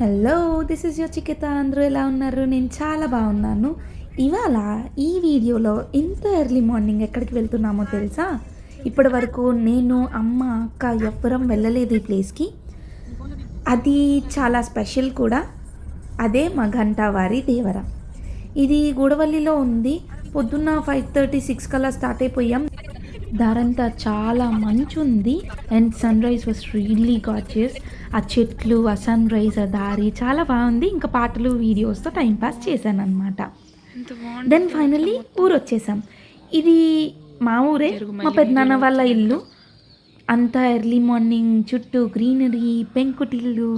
Hello this is your Chikitha అందరూ ఎలా ఉన్నారు? నేను చాలా బాగున్నాను. ఇవాళ ఈ వీడియోలో ఇంత ఎర్లీ మార్నింగ్ ఎక్కడికి వెళ్తున్నామో తెలుసా? ఇప్పటి వరకు నేను అమ్మ అక్క ఎవ్వరం వెళ్ళలేదు ఈ ప్లేస్కి అది చాలా స్పెషల్ కూడా. అదే మా ఘంటావారి దేవరం. ఇది గూడవల్లిలో ఉంది. పొద్దున్న ఫైవ్ థర్టీ సిక్స్ కల్లా స్టార్ట్ అయిపోయాం. దారంతా చాలా మంచు ఉంది and sunrise was really gorgeous ఆ చెట్లు ఆ సన్ రైజ్ ఆ దారి చాలా బాగుంది. ఇంకా పాటలు వీడియోస్తో టైంపాస్ చేశాను అనమాట దెన్ ఫైనల్లీ ఊరు వచ్చేసాం ఇది మా ఊరే మా పెద్దనాన్న వాళ్ళ ఇల్లు. అంతా ఎర్లీ మార్నింగ్ చుట్టూ గ్రీనరీ పెంకుటిల్లు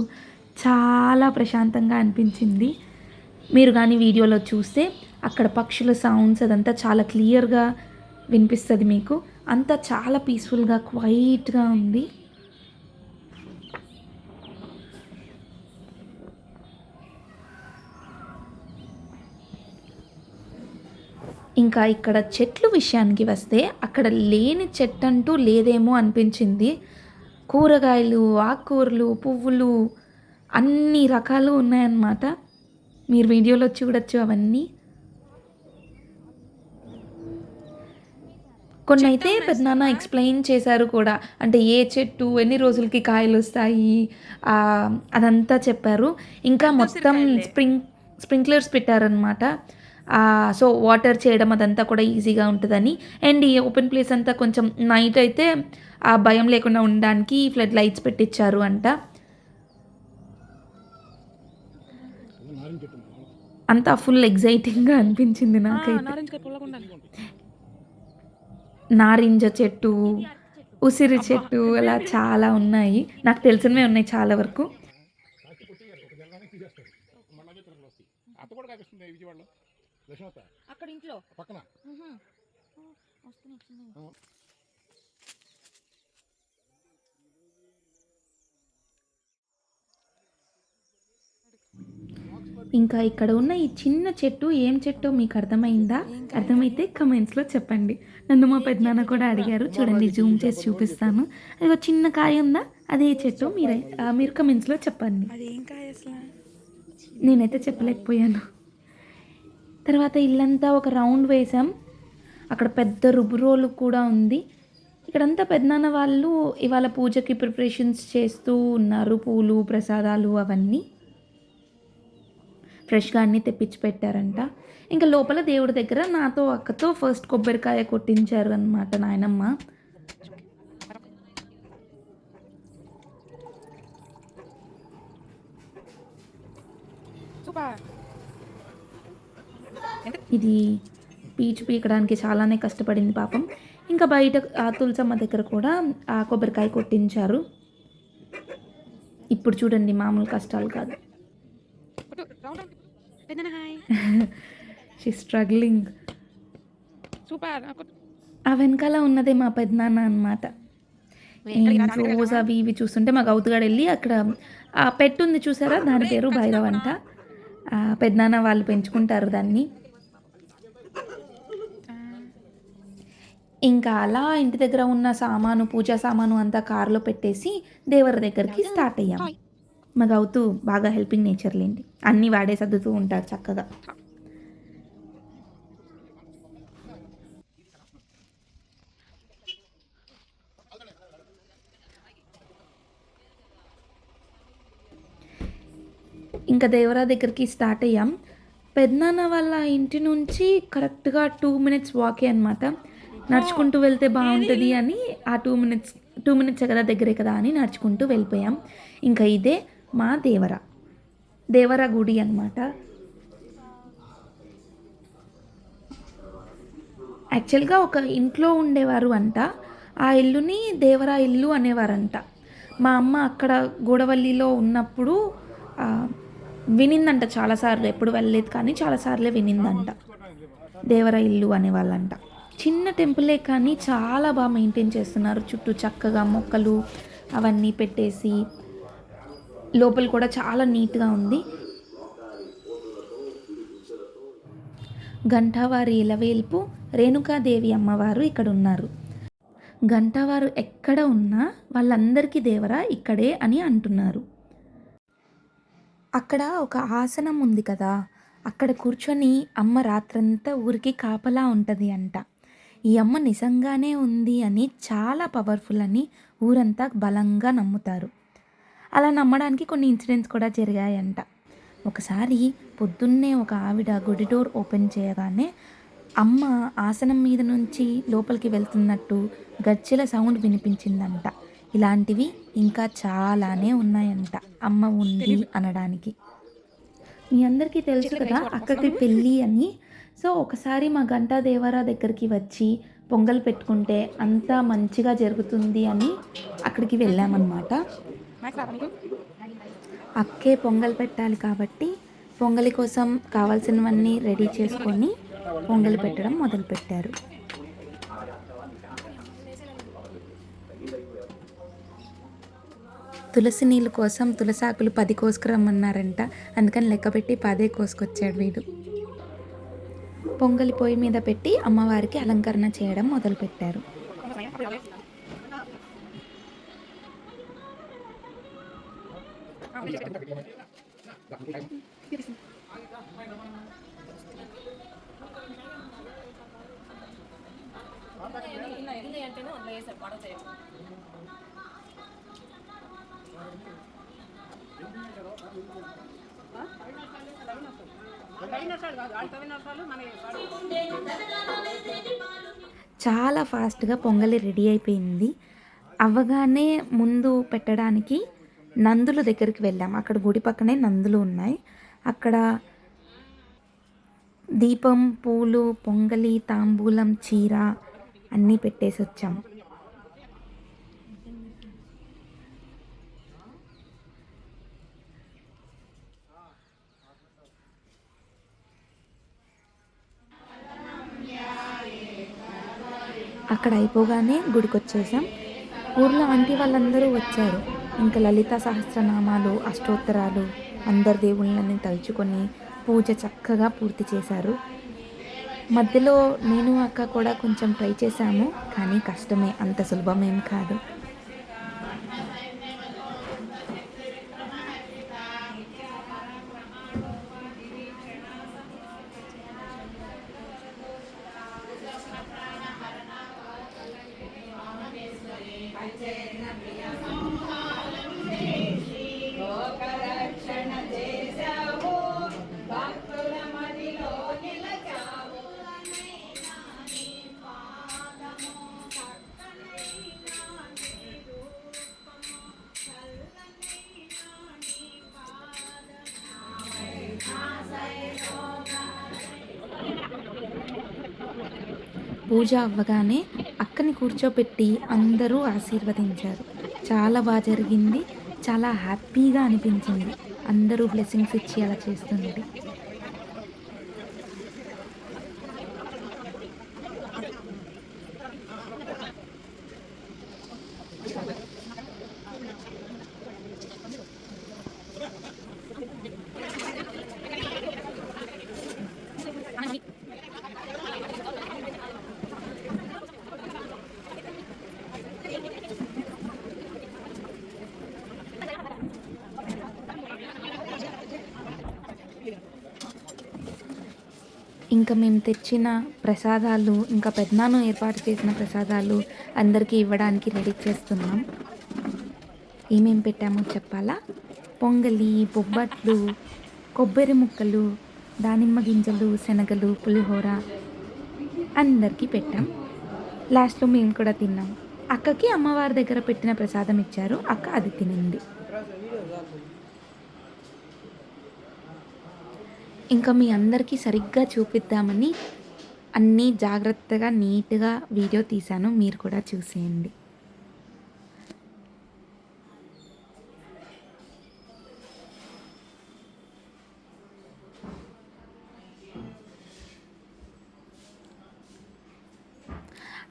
చాలా ప్రశాంతంగా అనిపించింది. మీరు కానీ వీడియోలో చూస్తే అక్కడ పక్షుల సౌండ్స్ అదంతా చాలా క్లియర్గా వినిపిస్తుంది మీకు. అంతా చాలా పీస్ఫుల్గా క్వైట్గా ఉంది. ఇంకా ఇక్కడ చెట్లు విషయానికి వస్తే అక్కడ లేని చెట్టు అంటూ లేదేమో అనిపించింది. కూరగాయలు ఆకుకూరలు పువ్వులు అన్ని రకాలు ఉన్నాయన్నమాట. మీరు వీడియోలో చూడొచ్చు అవన్నీ. కొన్ని అయితే పెద్దనాన్న ఎక్స్ప్లెయిన్ చేశారు కూడా. అంటే ఏ చెట్టు ఎన్ని రోజులకి కాయలు వస్తాయి అదంతా చెప్పారు. ఇంకా మొత్తం స్ప్రింగ్ స్ప్రింక్లర్స్ పెట్టారనమాట సో వాటర్ చేయడం అదంతా కూడా ఈజీగా ఉంటుందని. అండ్ ఈ ఓపెన్ ప్లేస్ అంతా కొంచెం నైట్ అయితే ఆ భయం లేకుండా ఉండడానికి ఫ్లడ్ లైట్స్ పెట్టించారు అంట. అంతా ఫుల్ ఎగ్జైటింగ్గా అనిపించింది నాకైతే. నారింజ చెట్టు ఉసిరి చెట్టు అలా చాలా ఉన్నాయి. నాకు తెలిసినవే ఉన్నాయి చాలా వరకు. అక్కడ ఇంట్లో. పక్కన. ఇంకా ఇక్కడ ఉన్న ఈ చిన్న చెట్టు ఏం చెట్టు మీకు అర్థమైందా? అర్థమైతే కమెంట్స్లో చెప్పండి. నన్ను మా పెద్దనాన్న కూడా అడిగారు. చూడండి జూమ్ చేసి చూపిస్తాను. అది ఒక చిన్న కాయ ఉందా? అదే చెట్టు. మీరే మీరు కమెంట్స్లో చెప్పండి. నేనైతే చెప్పలేకపోయాను. తర్వాత ఇల్లంతా ఒక రౌండ్ వేసాం అక్కడ పెద్ద రుబ్బురోలు కూడా ఉంది. ఇక్కడంతా పెద్దనాన్న వాళ్ళు ఇవాళ పూజకి ప్రిపరేషన్స్ చేస్తూ ఉన్నారు. పూలు ప్రసాదాలు అవన్నీ. ఫ్రెష్గా అన్నీ తెప్పించి పెట్టారంట. ఇంకా లోపల దేవుడి దగ్గర నాతో అక్కతో ఫస్ట్ కొబ్బరికాయ కొట్టించారు అనమాట నాయనమ్మ. ఇది పీచు పీకడానికి చాలానే కష్టపడింది పాపం. ఇంకా బయట ఆ తులసమ్మ దగ్గర కూడా ఆ కొబ్బరికాయ కొట్టించారు. ఇప్పుడు చూడండి మామూలు కష్టాలు కాదు కొట్టు రౌండ్ రౌండ్ పెద్దన హాయ్ షీ స్ట్రగ్లింగ్ సూపర్. ఆ వెనకాల ఉన్నదే మా పెద్దనాన్న అనమాట రోజు అవి ఇవి చూస్తుంటే మా గౌతుగాడు వెళ్ళి అక్కడ ఆ పెట్టు ఉంది చూసారా? దాని పేరు భైరవ్ అంట పెద్దనాన్న వాళ్ళు పెంచుకుంటారు దాన్ని. ఇంకా అలా ఇంటి దగ్గర ఉన్న సామాను పూజా సామాను అంతా కారులో పెట్టేసి దేవర దగ్గరికి స్టార్ట్ అయ్యాం. మా గౌతు బాగా హెల్పింగ్ నేచర్ లేండి. అన్నీ వాడే సర్దుతూ ఉంటాడు చక్కగా. ఇంకా దేవరా దగ్గరికి స్టార్ట్ అయ్యాం. పెద్దనాన్న వాళ్ళ ఇంటి నుంచి కరెక్ట్గా టూ మినిట్స్ వాకే అనమాట నడుచుకుంటూ వెళ్తే బాగుంటుంది అని ఆ టూ మినిట్స్ టూ మినిట్స్ కదా దగ్గరే కదా అని నడుచుకుంటూ వెళ్ళిపోయాం. ఇంకా ఇదే మా దేవర. దేవర గుడి అనమాట యాక్చువల్గా ఒక ఇంట్లో ఉండేవారు అంట. ఆ ఇల్లుని దేవరా ఇల్లు అనేవారంట. మా అమ్మ అక్కడ గూడవల్లిలో ఉన్నప్పుడు వినిందంట చాలాసార్లు ఎప్పుడు వెళ్ళలేదు కానీ చాలాసార్లే వినిందంట. దేవర ఇల్లు అనేవాళ్ళంట. చిన్న టెంపులే కానీ చాలా బాగా మెయింటైన్ చేస్తున్నారు. చుట్టూ చక్కగా మొక్కలు అవన్నీ పెట్టేసి లోపల కూడా చాలా నీట్గా ఉంది. గంటావారి ఇలవేల్పు రేణుకాదేవి అమ్మవారు ఇక్కడ ఉన్నారు గంటవారు ఎక్కడ ఉన్నా వాళ్ళందరికీ దేవరా ఇక్కడే అని అంటున్నారు. అక్కడ ఒక ఆసనం ఉంది కదా అక్కడ కూర్చొని అమ్మ రాత్రంతా ఊరికి కాపలా ఉంటుంది అంట. ఈ అమ్మ నిజంగానే ఉంది అని చాలా పవర్ఫుల్ అని ఊరంతా బలంగా నమ్ముతారు. అలా నమ్మడానికి కొన్ని ఇన్సిడెంట్స్ కూడా జరిగాయంట. ఒకసారి పొద్దున్నే ఒక ఆవిడ గుడి డోర్ ఓపెన్ చేయగానే అమ్మ ఆసనం మీద నుంచి లోపలికి వెళ్తున్నట్టు గజ్జెల సౌండ్ వినిపించిందంట. ఇలాంటివి ఇంకా చాలానే ఉన్నాయంట. అమ్మ ఉంది అనడానికి. మీ అందరికీ తెలుసు కదా అక్కకి పెళ్ళి అని. సో ఒకసారి మా గంటా దేవరా దగ్గరికి వచ్చి పొంగల్ పెట్టుకుంటే అంతా మంచిగా జరుగుతుంది అని అక్కడికి వెళ్ళామన్నమాట. అక్కే పొంగల్ పెట్టాలి కాబట్టి పొంగలి కోసం కావాల్సినవన్నీ రెడీ చేసుకొని పొంగల్ పెట్టడం మొదలుపెట్టారు. తులసి నీళ్ళ కోసం తులసాకులు పది కోసుకురమ్మన్నారంట. అందుకని లెక్క పెట్టి పదే కోసుకొచ్చాడు వీడు. పొంగలి పొయ్యి మీద పెట్టి అమ్మవారికి అలంకరణ చేయడం మొదలుపెట్టారు. చాలా ఫాస్ట్గా పొంగలి రెడీ అయిపోయింది. అవ్వగానే ముందు పెట్టడానికి నందుల దగ్గరికి వెళ్ళాం. అక్కడ గుడి పక్కనే నందులు ఉన్నాయి. అక్కడ దీపం పూలు పొంగలి తాంబూలం చీర అన్నీ పెట్టేసి వచ్చాం. అక్కడ అయిపోగానే గుడికి వచ్చేసాం ఊర్లో ఆంటీ వాళ్ళందరూ వచ్చారు. ఇంకా లలిత సహస్రనామాలు అష్టోత్తరాలు అందరి దేవుళ్ళని తలుచుకొని పూజ చక్కగా పూర్తి చేశారు. మధ్యలో నేను అక్క కూడా కొంచెం ట్రై చేశాము కానీ కష్టమే అంత సులభమేం కాదు. పూజ అవ్వగానే అక్కని కూర్చోపెట్టి అందరూ ఆశీర్వదించారు. చాలా బాగా జరిగింది. చాలా హ్యాపీగా అనిపించింది. అందరూ బ్లెస్సింగ్స్ ఇచ్చి అలా చేస్తుంది. ఇంకా మేము తెచ్చిన ప్రసాదాలు ఇంకా పెద్దనాన్న ఏర్పాటు చేసిన ప్రసాదాలు అందరికీ ఇవ్వడానికి రెడీ చేస్తున్నాం. ఏమేం పెట్టామో చెప్పాలా? పొంగలి బొబ్బట్లు కొబ్బరి ముక్కలు దానిమ్మ గింజలు శనగలు పులిహోర అందరికీ పెట్టాం. లాస్ట్లో మేము కూడా తిన్నాం. అక్కకి అమ్మవారి దగ్గర పెట్టిన ప్రసాదం ఇచ్చారు. అక్క అది తినింది. ఇంకా మీ అందరికీ సరిగ్గా చూపిద్దామని అన్నీ జాగ్రత్తగా నీట్గా వీడియో తీశాను. మీరు కూడా చూసేయండి.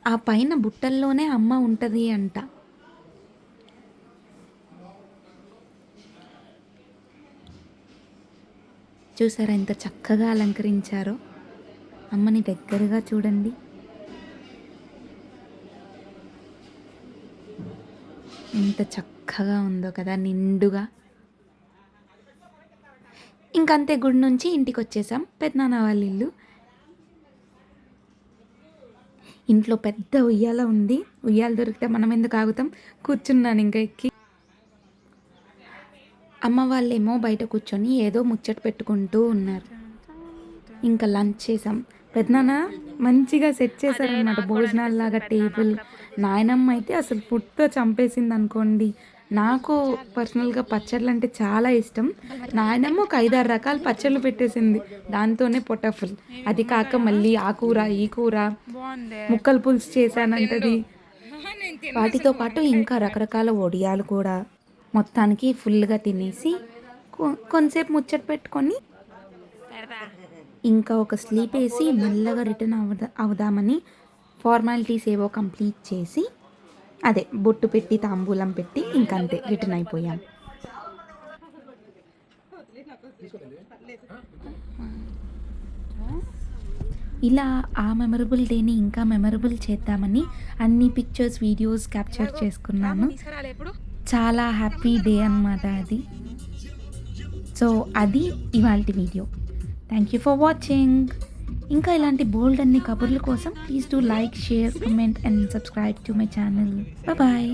ఆ పైన బుట్టల్లోనే అమ్మ ఉంటుంది అంట. చూసారా ఎంత చక్కగా అలంకరించారో? అమ్మని దగ్గరగా చూడండి. ఎంత చక్కగా ఉందో కదా నిండుగా. ఇంకంతే గుడి నుంచి ఇంటికి వచ్చేసాం పెద్దనాన్న వాళ్ళ ఇల్లు. ఇంట్లో పెద్ద ఉయ్యాల ఉంది. ఉయ్యాల దొరికితే మనం ఎందుకు ఆగుతాం? కూర్చున్నాను ఇంకా ఎక్కి. అమ్మ వాళ్ళేమో బయట కూర్చొని ఏదో ముచ్చట పెట్టుకుంటూ ఉన్నారు. ఇంకా లంచ్ చేసాం పెద్దనాన్న మంచిగా సెట్ చేశారనమాట భోజనాల్లాగా టేబుల్. నాయనమ్మ అయితే అసలు ఫుడ్తో చంపేసింది అనుకోండి నాకు పర్సనల్గా పచ్చళ్ళు అంటే చాలా ఇష్టం. నాయనమ్మ ఒక ఐదారు రకాల పచ్చళ్ళు పెట్టేసింది. దాంతోనే పొట్ట ఫుల్ అది కాక మళ్ళీ ఆ కూర ఈ కూర. ముక్కలు పులుసు చేశానంటది. వాటితో పాటు ఇంకా రకరకాల వడియాలు కూడా. మొత్తానికి ఫుల్గా తినేసి కొ- కొంతసేపు ముచ్చట పెట్టుకొని ఇంకా ఒక స్లీప్ వేసి మెల్లగా రిటర్న్ అవదా అవుదామని ఫార్మాలిటీస్ ఏవో కంప్లీట్ చేసి అదే బొట్టు పెట్టి తాంబూలం పెట్టి ఇంకంతే రిటర్న్ అయిపోయాం. ఇలా ఆ మెమరబుల్ డేని ఇంకా మెమరబుల్ చేద్దామని అన్ని పిక్చర్స్ వీడియోస్ క్యాప్చర్ చేసుకున్నాను. చాలా హ్యాపీ డే అన్నమాట అది. సో అది ఇవాళ video thank you for watching ఇంకా ఇలాంటి బోల్డ్ అన్ని కబుర్ల కోసం please do like share comment and subscribe to my channel bye